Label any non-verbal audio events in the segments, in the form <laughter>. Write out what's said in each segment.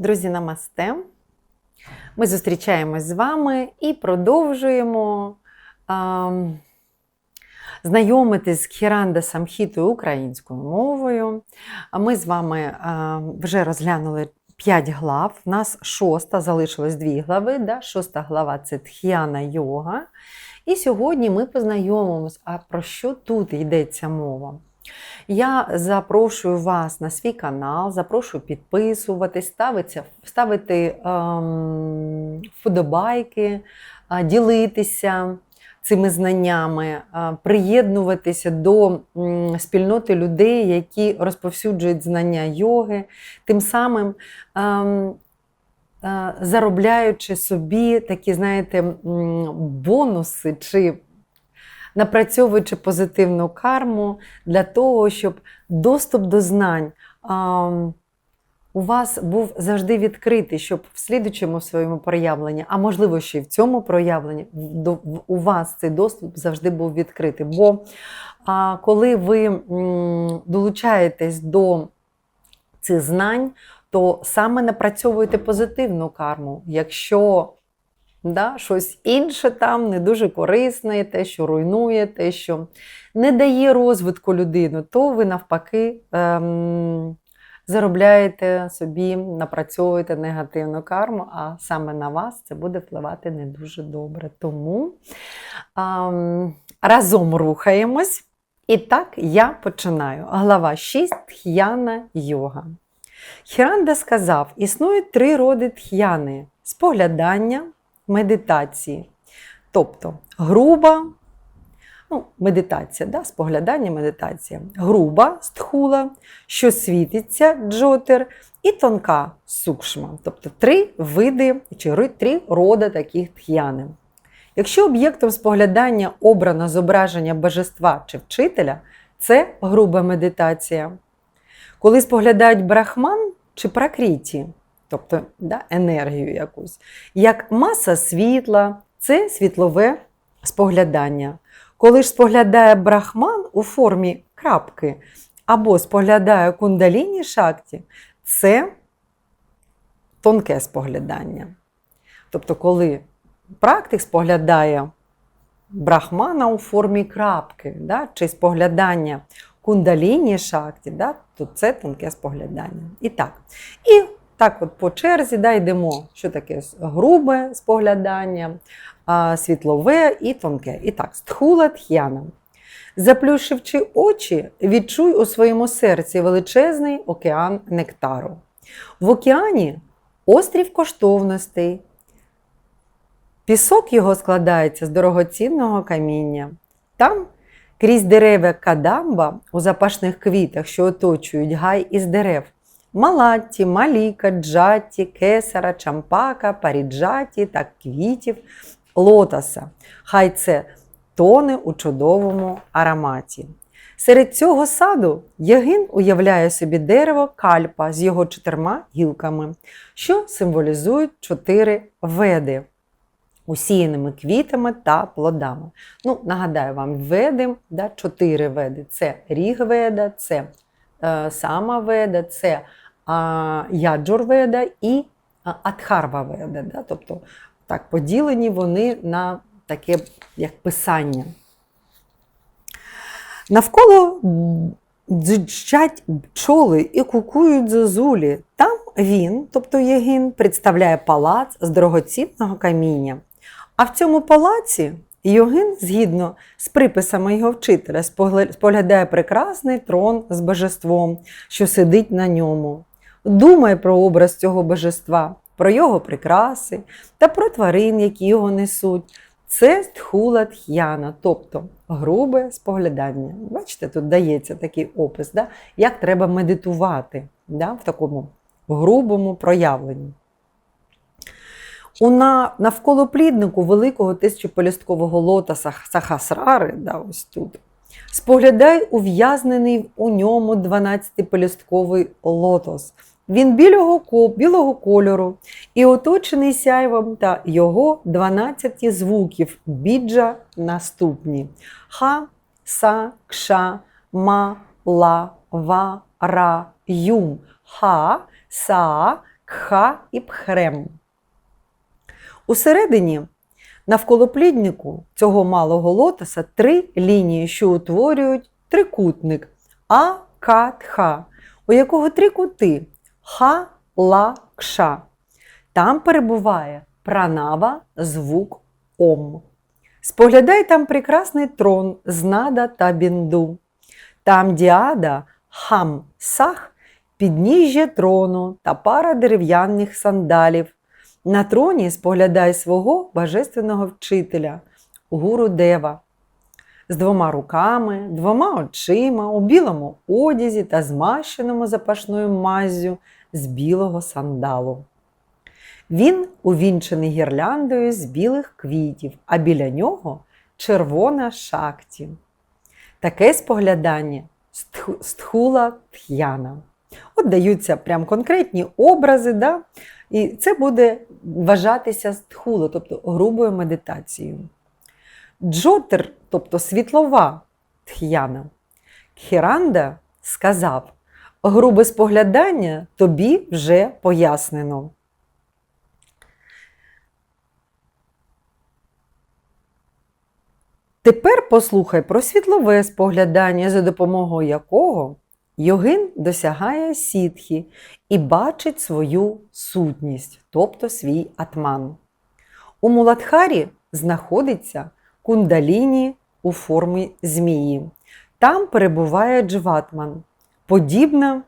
Друзі, намасте. Ми зустрічаємось з вами і продовжуємо а, знайомитись з Хіранда Самхітою українською мовою. Ми з вами а, вже розглянули 5 глав. У нас шоста, залишилось дві глави. Да? Шоста глава це Тх'яна йога. І сьогодні ми познайомимось, а про що тут йдеться мова. Я запрошую вас на свій канал, запрошую підписуватись, ставити, ставити ем, вподобайки, е, ділитися цими знаннями, е, приєднуватися до спільноти людей, які розповсюджують знання йоги, тим самим ем, е, заробляючи собі такі, знаєте, бонуси чи напрацьовуючи позитивну карму для того, щоб доступ до знань у вас був завжди відкритий, щоб в слідучому своєму проявленні, а можливо, ще й в цьому проявленні, у вас цей доступ завжди був відкритий. Бо коли ви долучаєтесь до цих знань, то саме напрацьовуєте позитивну карму. Якщо да, щось інше там не дуже корисне, те, що руйнує, те, що не дає розвитку людину, то ви навпаки ем, заробляєте собі, напрацьовуєте негативну карму, а саме на вас це буде впливати не дуже добре. Тому ем, разом рухаємось. І так я починаю. Глава 6 Тх'яна йога. Хіранда сказав: існують три роди тх'яни споглядання, медитації. Тобто груба, ну, медитація, да, споглядання, медитація, груба стхула, що світиться джотер, і тонка сукшма. Тобто три види чи три роди таких тх'яни. Якщо об'єктом споглядання обрано зображення божества чи вчителя, це груба медитація. Коли споглядають брахман чи пракріті, тобто да, енергію якусь, як маса світла, це світлове споглядання. Коли ж споглядає брахман у формі крапки або споглядає кундаліні шакті, це тонке споглядання. Тобто, коли практик споглядає брахмана у формі крапки, да, чи споглядання кундаліні шакті, да, то це тонке споглядання. І так. І так, от по черзі да, йдемо, що таке грубе споглядання, світлове і тонке. І так, стхула тх'яна. Заплющивши очі, відчуй у своєму серці величезний океан нектару. В океані острів коштовностей. Пісок його складається з дорогоцінного каміння. Там, крізь дерева кадамба у запашних квітах, що оточують гай із дерев, малатті, маліка, джатті, кесара, чампака, паріджаті та квітів лотоса. Хай це тоне у чудовому ароматі. Серед цього саду Ягин уявляє собі дерево кальпа з його чотирма гілками, що символізують чотири веди усіяними квітами та плодами. Ну, нагадаю вам, веди, да, чотири веди: це рігведа, це е, самаведа, це е, яджурведа і атхарваведа. Да? Тобто так, поділені вони на таке як писання. Навколо дзичать пчоли і кукують зозулі. Там він, тобто Єгин, представляє палац з дорогоцінного каміння. А в цьому палаці Йогин, згідно з приписами його вчителя, споглядає прекрасний трон з божеством, що сидить на ньому. Думай про образ цього божества, про його прикраси та про тварин, які його несуть. Це тхула тх'яна, тобто грубе споглядання. Бачите, тут дається такий опис, да? як треба медитувати да? в такому грубому проявленні. У на, навколо пліднику великого тисячополісткового лотоса Сахасрари, да, ось тут, споглядай ув'язнений у ньому 12-полістковий лотос. Він білого, білого кольору і оточений сяйвом та його 12 звуків біджа наступні: ха, са, кша, ма, ла, ва, ра, юм. Ха, са, кха і пхрем. Усередині навколо пліднику цього малого лотоса три лінії, що утворюють трикутник А, К, Тха, у якого три кути Ха, Ла, Кша. Там перебуває пранава, звук Ом. Споглядай там прекрасний трон з нада та бінду. Там діада, хам, сах, підніжжя трону та пара дерев'яних сандалів. На троні споглядай свого божественного вчителя, гуру Дева, з двома руками, двома очима, у білому одязі та змащеному запашною маззю з білого сандалу. Він увінчений гірляндою з білих квітів, а біля нього червона шакті. Таке споглядання стхула тх'яна. От даються прям конкретні образи, да? і це буде вважатися стхула, тобто грубою медитацією. Джотер, тобто світлова тх'яна. Кхіранда сказав: грубе споглядання тобі вже пояснено. Тепер послухай про світлове споглядання, за допомогою якого йогин досягає сітхи і бачить свою сутність, тобто свій атман. У Муладхарі знаходиться кундаліні у формі змії. Там перебуває джватман, подібна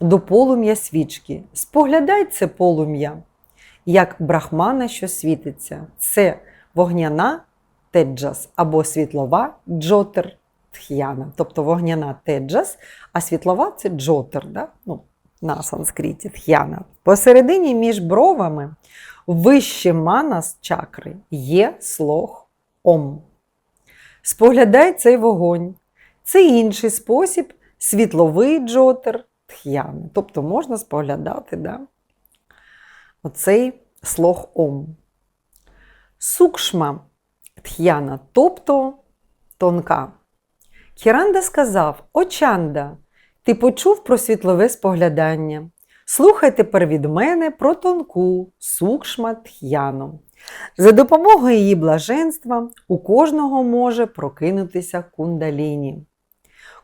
до полум'я свічки. Споглядай це полум'я, як брахмана, що світиться. Це вогняна теджас або світлова джотер тх'яна. Тобто вогняна теджас, а світлова це джотер, да? ну, на санскриті тх'яна. Посередині між бровами вище манас чакри є слог ом. Споглядай цей вогонь. Це інший спосіб світловий джотер тх'яни. Тобто можна споглядати да? оцей слог ом. Сукшма тх'яна, тобто тонка. Кіранда сказав: Очанда, ти почув про світлове споглядання. Слухай тепер від мене про тонку сукшма тх'яну. За допомогою її блаженства у кожного може прокинутися кундаліні.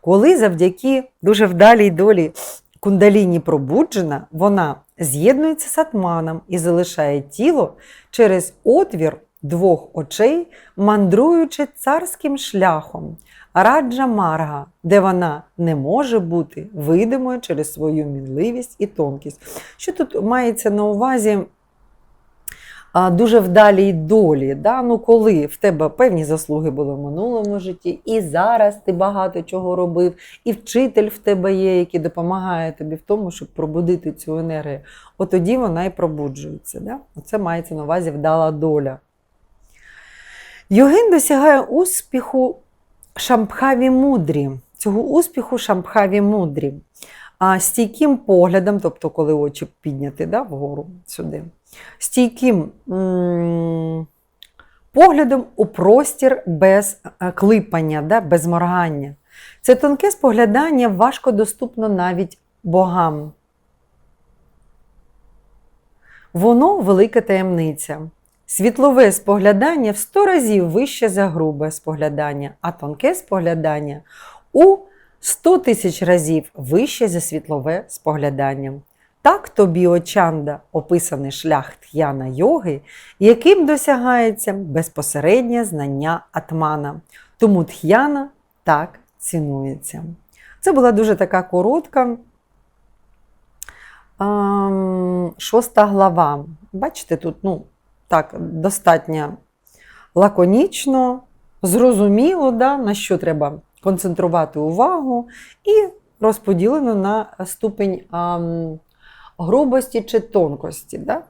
Коли завдяки дуже вдалій долі кундаліні пробуджена, вона з'єднується з атманом і залишає тіло через отвір двох очей, мандруючи царським шляхом раджа Марга, де вона не може бути видимою через свою мінливість і тонкість. Що тут мається на увазі? Дуже вдалій долі, да? ну, коли в тебе певні заслуги були в минулому житті, і зараз ти багато чого робив, і вчитель в тебе є, який допомагає тобі в тому, щоб пробудити цю енергію. От тоді вона і пробуджується. Да? Оце мається на увазі вдала доля. Йогин досягає успіху шампхаві мудрі. Цього успіху шампхаві мудрі. А стійким поглядом, тобто, коли очі підняти да, вгору сюди, стійким поглядом у простір без е, клипання, да, без моргання. Це тонке споглядання важко доступно навіть богам. Воно велика таємниця. Світлове споглядання в 100 разів вище за грубе споглядання, а тонке споглядання у 100 тисяч разів вище за світлове споглядання. Так тобі очанда описаний шлях тх'яна йоги, яким досягається безпосереднє знання атмана. Тому тх'яна так цінується. Це була дуже така коротка шоста глава. Бачите, тут ну, так, достатньо лаконічно, зрозуміло, да, на що треба концентрувати увагу, і розподілено на ступень грубості чи тонкості, да?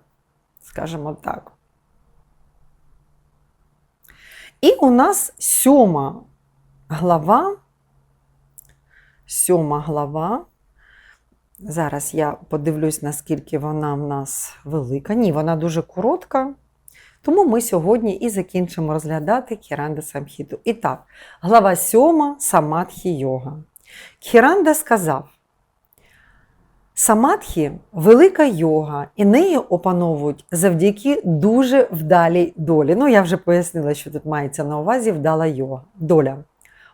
скажімо так. І у нас сьома глава. Сьома глава. Зараз я подивлюсь, наскільки вона в нас велика. Ні, вона дуже коротка. Тому ми сьогодні і закінчимо розглядати Кіранда Самхіту. І так, глава 7 Самадхі Йога. Кіранда сказав: Самадхі велика йога, і нею опановують завдяки дуже вдалій долі. Ну, я вже пояснила, що тут мається на увазі вдала йога, доля.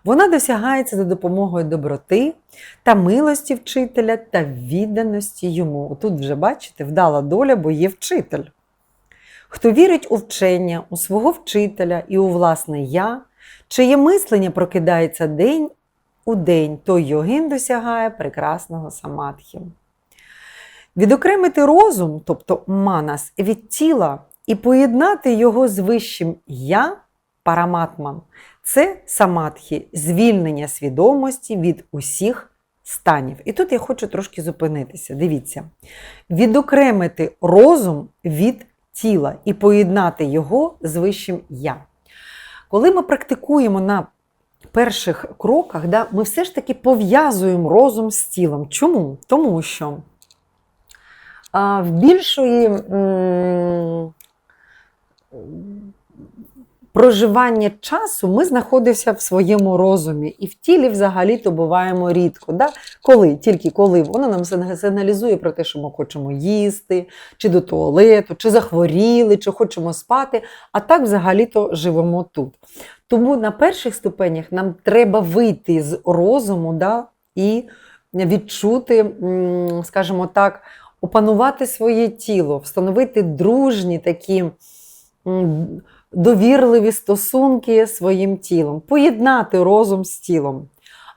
Вона досягається за допомогою доброти та милості вчителя та відданості йому. Тут вже бачите, вдала доля, бо є вчитель. Хто вірить у вчення, у свого вчителя і у власне я, чиє мислення прокидається день у день, той йогін досягає прекрасного самадхі. Відокремити розум, тобто манас, від тіла і поєднати його з вищим я параматман це самадхі, звільнення свідомості від усіх станів. І тут я хочу трошки зупинитися. Дивіться, відокремити розум від тіла і поєднати його з вищим я. Коли ми практикуємо на перших кроках, да, ми все ж таки пов'язуємо розум з тілом. Чому? Тому що в більшої проживання часу ми знаходимося в своєму розумі, і в тілі взагалі-то буваємо рідко. Да? Коли? Тільки коли воно нам сигналізує про те, що ми хочемо їсти, чи до туалету, чи захворіли, чи хочемо спати, а так взагалі-то живемо тут. Тому на перших ступенях нам треба вийти з розуму да, і відчути, скажімо так, опанувати своє тіло, встановити дружні такі довірливі стосунки своїм тілом, поєднати розум з тілом.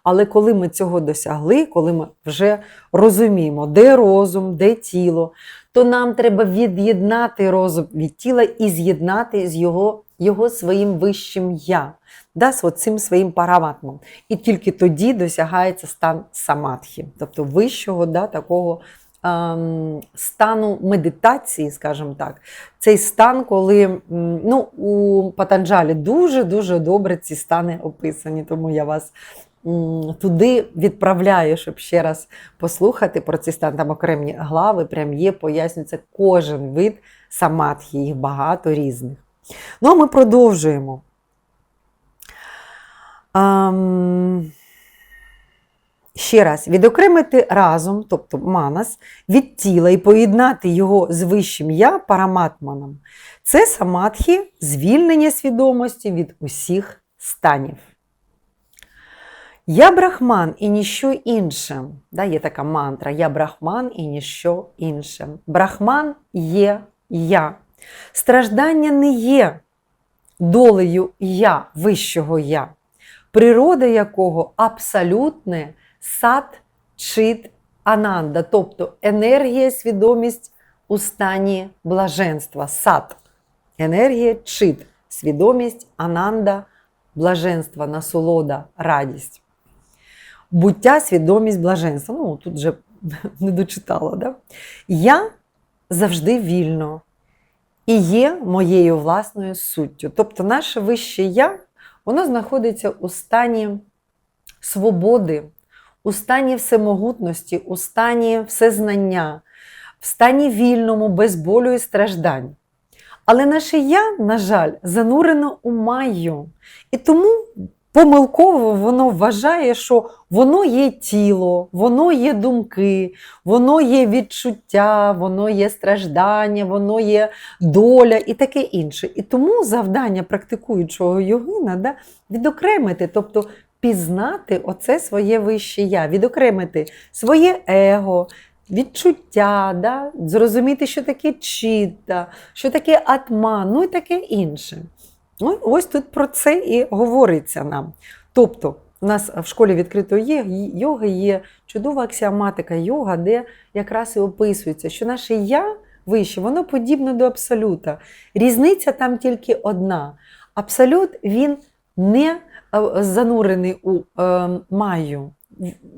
Але коли ми цього досягли, коли ми вже розуміємо, де розум, де тіло, то нам треба від'єднати розум від тіла і з'єднати з його, його своїм вищим я, да, з цим своїм параматмом. І тільки тоді досягається стан самадхі, тобто вищого да, такого стану медитації, скажімо так. Цей стан, коли ну, у Патанджалі дуже-дуже добре ці стани описані, тому я вас туди відправляю, щоб ще раз послухати про ці стани. Там окремі глави, прям є, пояснюється кожен вид самадхі, їх багато різних. Ну, а ми продовжуємо. Ам... Ще раз, відокремити разом, тобто манас, від тіла і поєднати його з вищим я параматманом. Це самадхі, звільнення свідомості від усіх станів. Я брахман і ніщо інше. Да, Є така мантра Я брахман і ніщо інше. Брахман є я. Страждання не є долею я, вищого я, природа якого абсолютне сад, чит, ананда, тобто енергія, свідомість у стані блаженства. Сад, енергія, чит, свідомість, ананда, блаженство, насолода, радість. Буття, свідомість, блаженство. Ну, тут вже <laughs> не дочитала. Да? Я завжди вільно і є моєю власною суттю. Тобто, наше вище я, воно знаходиться у стані свободи, у стані всемогутності, у стані всезнання, в стані вільному, без болю і страждань. Але наше я, на жаль, занурено у майю. І тому помилково воно вважає, що воно є тіло, воно є думки, воно є відчуття, воно є страждання, воно є доля і таке інше. І тому завдання практикуючого йогина да, відокремити, тобто пізнати оце своє вище я, відокремити своє его. Відчуття, да? зрозуміти, що таке чита, що таке атман, ну і таке інше. Ну, Ось тут про це і говориться нам. Тобто, у нас в школі відкритої йоги є чудова аксіоматика йога, де якраз і описується, що наше я вище, воно подібне до абсолюта. Різниця там тільки одна. Абсолют він не занурений у е, маю,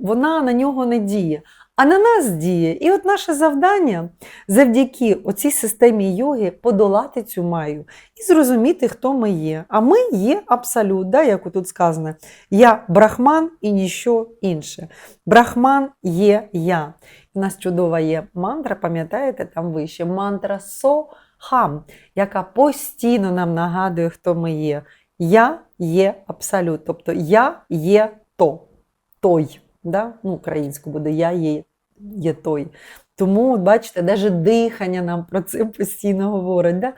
вона на нього не діє. А на нас діє. І от наше завдання завдяки оцій системі йоги подолати цю маю і зрозуміти, хто ми є. А ми є абсолют, да, як тут сказано, я брахман і ніщо інше. Брахман є я. У нас чудова є мантра, пам'ятаєте, там вище мантра Сохам, яка постійно нам нагадує, хто ми є. Я є абсолют. Тобто я є то, той. Да? Ну, Українську буде я є є той. Тому, бачите, навіть дихання нам про це постійно говорить. Да?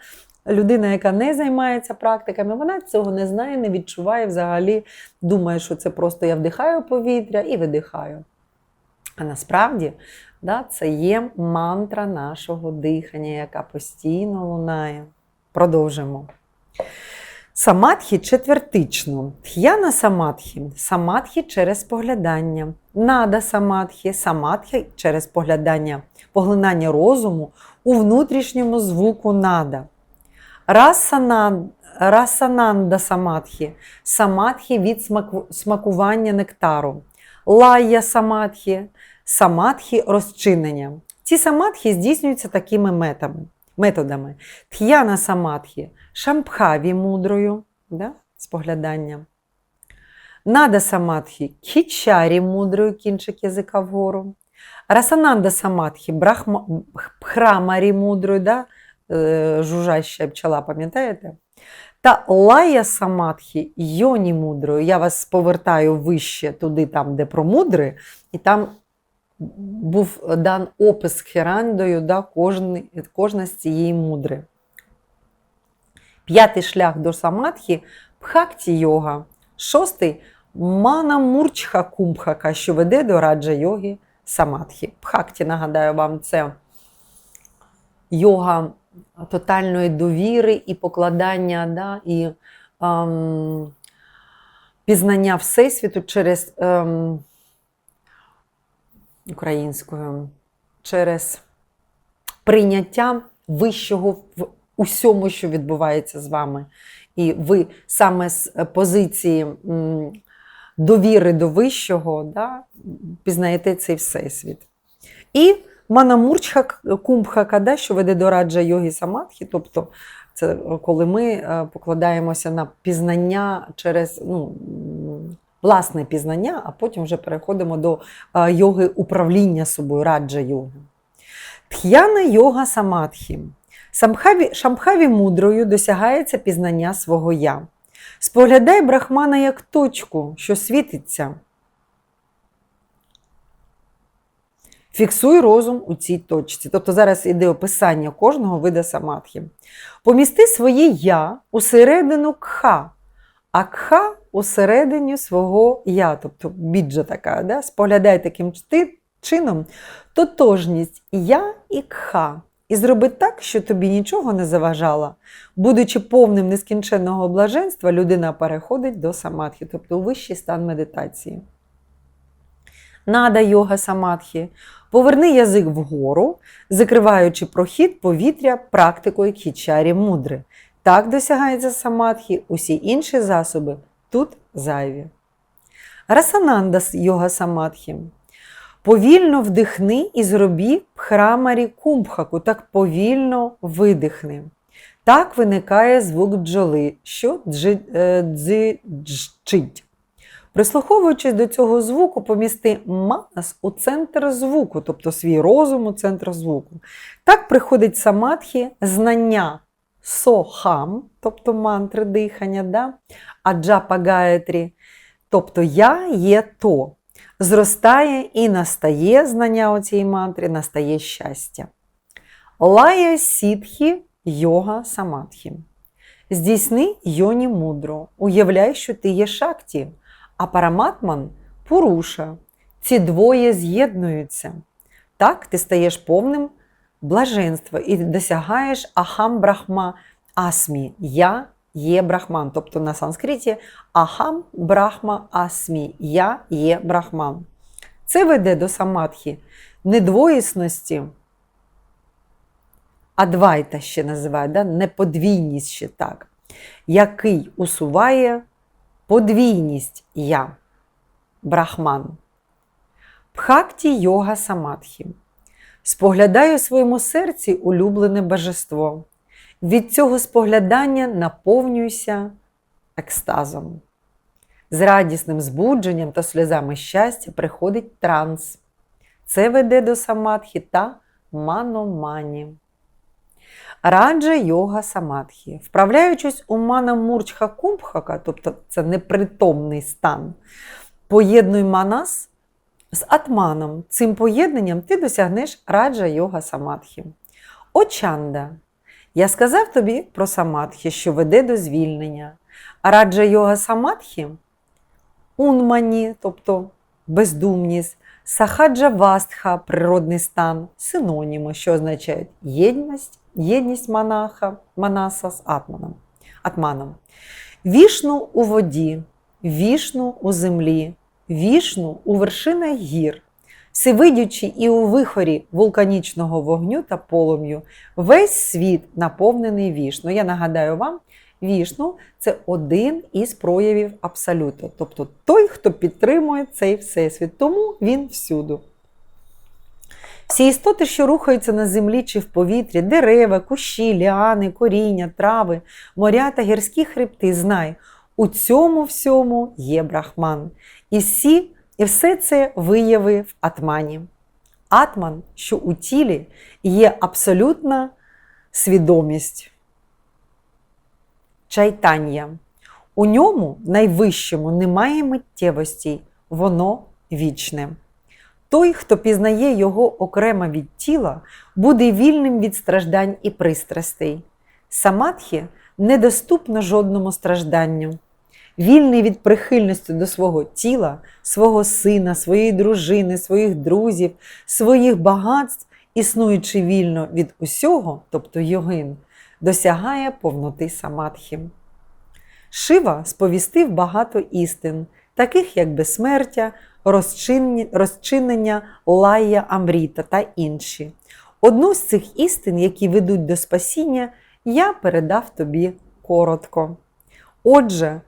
Людина, яка не займається практиками, вона цього не знає, не відчуває взагалі, думає, що це просто я вдихаю повітря і видихаю. А насправді да, це є мантра нашого дихання, яка постійно лунає. Продовжимо. Самадхі четвертично. Тх'яна самадхі самадхі через поглядання. Нада самадхі самадхі через поглядання, поглинання розуму у внутрішньому звуку нада. Расанан- Расананда самадхі самадхі від смаку- смакування нектару. Лая самадхі самадхі розчинення. Ці самадхі здійснюються такими метами, методами. Тх'яна самадхі шампхаві мудрою, да? споглядання. Нада самадхі кічарі мудрою, кінчик язика вгору. Расананда самадхі брахма, бхрамарі мудрою, да? е, жужжаща пчела, пам'ятаєте? Та лая самадхі йоні мудрою. Я вас повертаю вище туди, там, де про мудри, і там був дан опис херандою, да, кожна з цієї мудри. П'ятий шлях до самадхі бхакті йога. Шостий мана мурчха кумбхака, що веде до раджа йоги самадхі. Бхакті, нагадаю вам, це йога тотальної довіри і покладання, да, і ем, пізнання Всесвіту через ем, українською, через прийняття вищого в усьому, що відбувається з вами. І ви саме з позиції довіри до вищого да, пізнаєте цей всесвіт. І Манамурчха кумбхака, да, що веде до раджа йоги самадхі, тобто це коли ми е, покладаємося на пізнання через ну, власне пізнання, а потім вже переходимо до е, йоги управління собою, раджа йоги. Тх'яна йога самадхі. Самхаві, Шамхаві мудрою досягається пізнання свого я. Споглядай брахмана як точку, що світиться. Фіксуй розум у цій точці. Тобто зараз іде описання кожного вида самадхі. Помісти своє я усередину кха, а кха усередині свого я, тобто біджа така, да? споглядай таким чином тотожність я і кха. І зроби так, що тобі нічого не заважало. Будучи повним нескінченного блаженства, людина переходить до самадхи, тобто у вищий стан медитації. Нада йога самадхи. Поверни язик вгору, закриваючи прохід повітря практикою кічарі мудри. Так досягається самадхи, усі інші засоби тут зайві. Расананда йога самадхи. Повільно вдихни і зроби пхрамарі кумбхаку, так повільно видихни. Так виникає звук бджоли, що е, дзижчить. Прислуховуючись до цього звуку, помісти манас у центр звуку, тобто свій розум у центр звуку. Так приходить самадхі знання сохам, тобто мантри дихання, да? а джапа гаєтрі, тобто я є то. Зростає і настає знання у цій мантрі, настає щастя. Лая сітхі йога самадхі. Здійсни йоні мудро, уявляй, що ти є шакті, а параматман пуруша. Ці двоє з'єднуються. Так ти стаєш повним блаженства і досягаєш ахам брахма асмі. Я є брахман. Тобто на санскриті ахам брахма асмі. Я є брахман. Це веде до самадхі недвоїсності, адвайта ще називають, да? неподвійність ще так, який усуває подвійність я, брахман. Пхакті йога самадхі. Споглядай у своєму серці улюблене божество. Від цього споглядання наповнюйся екстазом. З радісним збудженням та сльозами щастя приходить транс. Це веде до самадхі та маномані. Раджа йога самадхі. Вправляючись у мана мурчха кумбхака, тобто це непритомний стан, поєднуй манас З атманом цим поєднанням ти досягнеш раджа йога самадхі. Очанда. Я сказав тобі про самадхі, що веде до звільнення. Раджа йога самадхі унмані, тобто бездумність, сахаджа вастха, природний стан, синоніми, що означають єдність, єдність монаха, манаса з атманом, атманом. Вішну у воді, вішну у землі, вішну у вершинах гір, всевидючи і у вихорі вулканічного вогню та полум'ю, весь світ наповнений вішну. Я нагадаю вам, вішну це один із проявів абсолюту, тобто той, хто підтримує цей всесвіт, тому він всюду. Всі істоти, що рухаються на землі чи в повітрі, дерева, кущі, ліани, коріння, трави, моря та гірські хребти, знай, у цьому всьому є брахман. І, всі, і все це вияви в атмані. Атман, що у тілі, є абсолютна свідомість. Чайтання. У ньому, найвищому, немає миттєвостей, воно вічне. Той, хто пізнає його окремо від тіла, буде вільним від страждань і пристрастей. Самадхі недоступно жодному стражданню. Вільний від прихильності до свого тіла, свого сина, своєї дружини, своїх друзів, своїх багатств, існуючи вільно від усього, тобто йогин, досягає повноти самадхі. Шива сповістив багато істин, таких як безсмертя, розчинення лая Амріта та інші. Одну з цих істин, які ведуть до спасіння, я передав тобі коротко. Отже,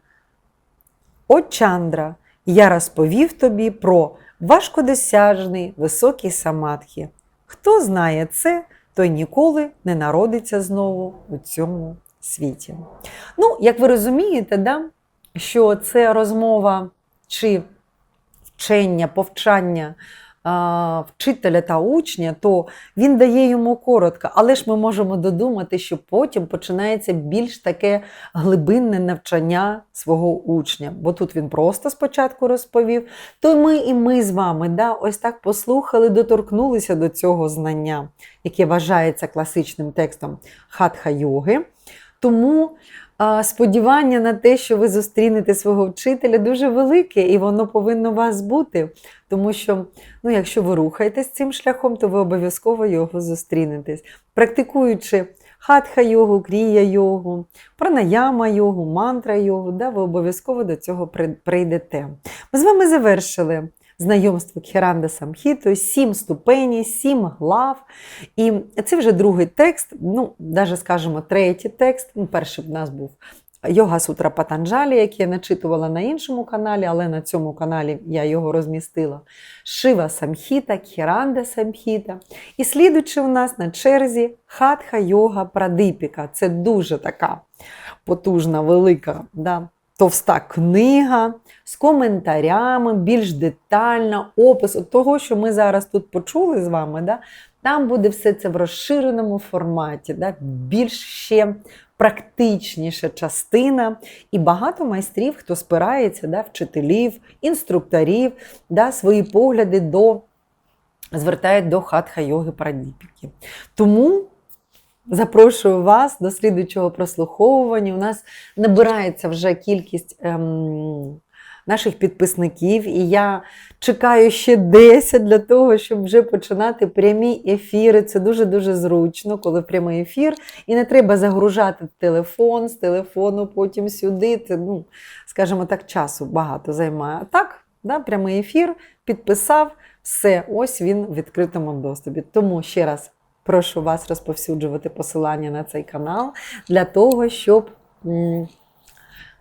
о Чандра, я розповів тобі про важкодосяжний високий самадхі. Хто знає це, той ніколи не народиться знову у цьому світі. Ну, як ви розумієте, да, що це розмова чи вчення, повчання вчителя та учня, то він дає йому коротко, але ж ми можемо додумати, що потім починається більш таке глибинне навчання свого учня. Бо тут він просто спочатку розповів, то ми і ми з вами да, ось так послухали, доторкнулися до цього знання, яке вважається класичним текстом хатха йоги. Тому сподівання на те, що ви зустрінете свого вчителя, дуже велике, і воно повинно у вас бути. Тому що, ну, якщо ви рухаєтесь цим шляхом, то ви обов'язково його зустрінетесь. Практикуючи хатха йогу, крія йогу, пранаяма йогу, мантра йогу, да, ви обов'язково до цього прийдете. Ми з вами завершили знайомство Кхеранда Самхітою, сім ступеней, сім глав. І це вже другий текст, ну, навіть скажемо, третій текст. Ну, перший в нас був Йога Сутра Патанджалі, який я начитувала на іншому каналі, але на цьому каналі я його розмістила. Шива Самхіта, Кхеранда Самхіта. І слідуючи у нас на черзі Хатха Йога Прадипіка. Це дуже така потужна, велика, да, товста книга з коментарями, більш детальна, опис того, що ми зараз тут почули з вами. Да, там буде все це в розширеному форматі, да, більш ще практичніша частина, і багато майстрів, хто спирається, да, вчителів, інструкторів, да, свої погляди до, звертають до хатха йоги Прадіпіки. Тому запрошую вас до слідуючого прослуховування. У нас набирається вже кількість. Ем, Наших підписників, і я чекаю ще 10 для того, щоб вже починати прямі ефіри. Це дуже-дуже зручно, коли прямий ефір, і не треба загружати телефон з телефону потім сюди. Це, ну, скажімо так, часу багато займає. А так, да, прямий ефір, підписав, все, ось він в відкритому доступі. Тому ще раз прошу вас розповсюджувати посилання на цей канал для того, щоб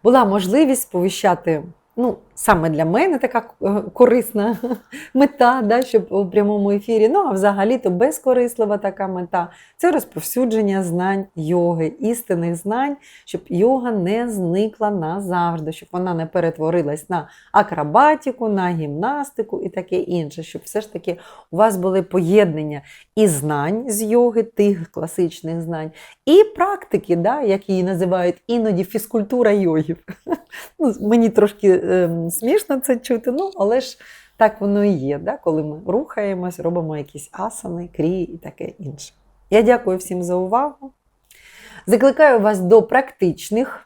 була можливість сповіщати. Ну, саме для мене така е, корисна <laughs> мета, да, щоб у прямому ефірі. Ну, а взагалі-то безкорислива така мета це розповсюдження знань йоги, істинних знань, щоб йога не зникла назавжди, щоб вона не перетворилась на акробатику, на гімнастику і таке інше, щоб все ж таки у вас були поєднання і знань з йоги, тих класичних знань, і практики, да, як її називають іноді фізкультура йогів. <laughs> Ну, мені трошки смішно це чути, ну, але ж Так воно і є, да? коли ми рухаємось, робимо якісь асани, крії і таке інше. Я дякую всім за увагу. Закликаю вас до практичних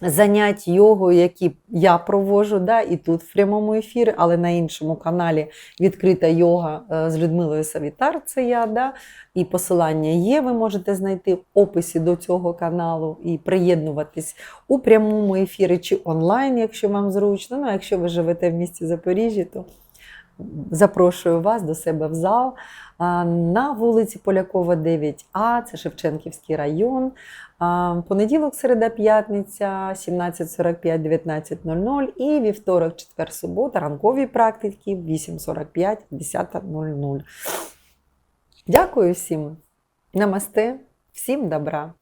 занять йогу, які я провожу, да, і тут в прямому ефірі, але на іншому каналі відкрита йога е, з Людмилою Савітар, це я. Да, і посилання є, ви можете знайти в описі до цього каналу і приєднуватись у прямому ефірі чи онлайн, якщо вам зручно. Ну, а якщо ви живете в місті Запоріжжі, то запрошую вас до себе в зал на вулиці Полякова, 9А, це Шевченківський район. Понеділок, середа, п'ятниця, 17.45, 19.00 і вівторок, четвер, субота, ранкові практики 8.45, 10.00. Дякую всім. Намасте, всім добра.